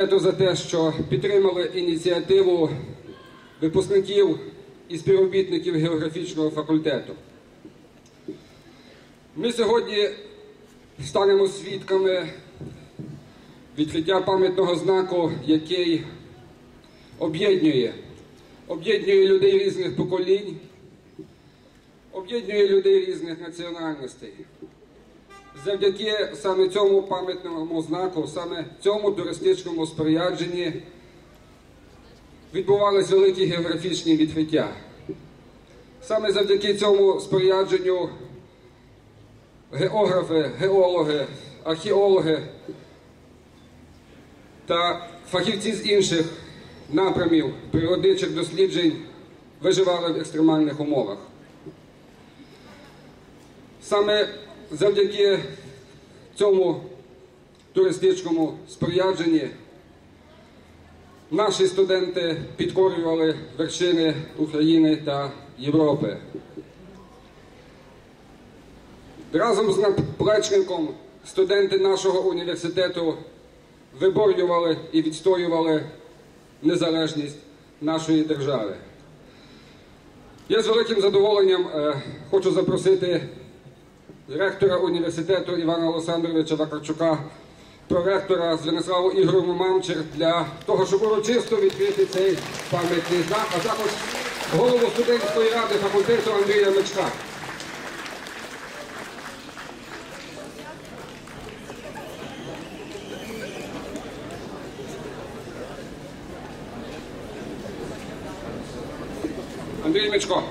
за те, що підтримали ініціативу випускників і співробітників географічного факультету. Ми сьогодні станемо свідками відкриття пам'ятного знаку, який об'єднує, об'єднує людей різних поколінь, об'єднує людей різних національностей. Завдяки саме цьому пам'ятному знаку, саме цьому туристичному спорядженні відбувались великі географічні відкриття. Саме завдяки цьому спорядженню географи, геологи, археологи та фахівці з інших напрямів природничих досліджень виживали в екстремальних умовах. Саме завдяки цьому туристичному спорядженні наші студенти підкорювали вершини України та Європи. Разом з наплечником студенти нашого університету виборювали і відстоювали незалежність нашої держави. Я з великим задоволенням е, хочу запросити ректора університету Івана Олександровича Вакарчука, проректора Звениславу Ігоровну Мамчер для того, щоб урочисто відкрити цей пам'ятний знак, а також голову студентської ради факультету Андрія Мечка. Андрій Мечко.